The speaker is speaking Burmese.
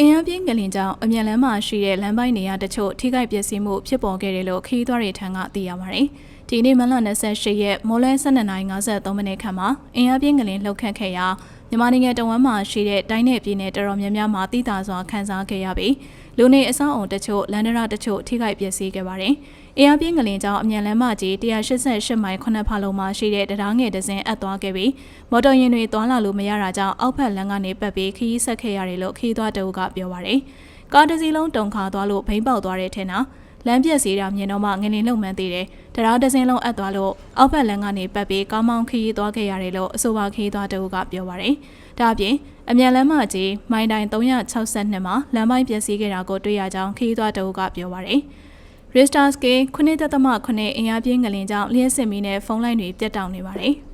အင်အားပြင်းငလင်ကြောင့်အမြန်လမ်းမှာရှိတဲ့လမ်းပိုင်းနေရာတချို့ထိခိုက်ပျက်စီးမှုဖြစ်ပေါ်ခဲ့တယ်လို့ခရီးသွားတွေထံကသိရပါတယ်။ဒီနေ့မလ28ရက်မိုးလယ်12:53မိနစ်ခန့်မှာအင်အားပြင်းငလင်လှုပ်ခတ်ခဲ့ရာ မြန်မာနိုင်ငံတဝမ်းမှာရှိတဲ့တိုင်းနယ်ပြည်နယ်တော်တော်များများမှာတည်တာစွာခန်းစားခဲ့ရပြီးလူနေအဆောက်အုံတချို့လမ်းဒရတချို့ထိခိုက်ပျက်စီးခဲ့ပါတယ်။အင်အားပြင်းငလင်ကြောင့်အမြန်လမ်းမကြီး188မိုင်9ဖာလုံမှာရှိတဲ့တရားငယ်တစင်းအပ်သွားခဲ့ပြီးမော်တော်ယာဉ်တွေသွားလာလို့မရတာကြောင့်အောက်ဖက်လမ်းကနေပတ်ပြီးခရီးဆက်ခဲ့ရတယ်လို့ခရီးသွားတအုပ်ကပြောပါတယ်။ကားတစ်စီးလုံးတုံခါသွားလို့ဘိန်းပေါက်သွားတဲ့ထင်တာ လမ်းပြက်စီတာမြင်တော့မှငလင်လုံမှန်းသေးတယ်။တရားတစ်စင်းလုံးအပ်သွားလို့အောက်ဖက်လမ်းကနေပတ်ပြီးကားမောင်းခရီးသွားခဲ့ရတယ်လို့အဆိုပါခရီးသွားတအုပ်ကပြောပါတယ်။ဒါအပြင်အမြန်လမ်းမကြီးမိုင်တိုင်362မှာလမ်းပိုင်းပျက်စီးခဲ့တာကိုတွေ့ရကြောင်းခရီးသွားတအုပ်ကပြောပါတယ်။ Ristars K 9.8အင်အားပြင်းငလင်ကြောင့်လျှက်စစ်မီနဲ့ဖုန်းလိုင်းတွေပြတ်တောက်နေပါတယ်။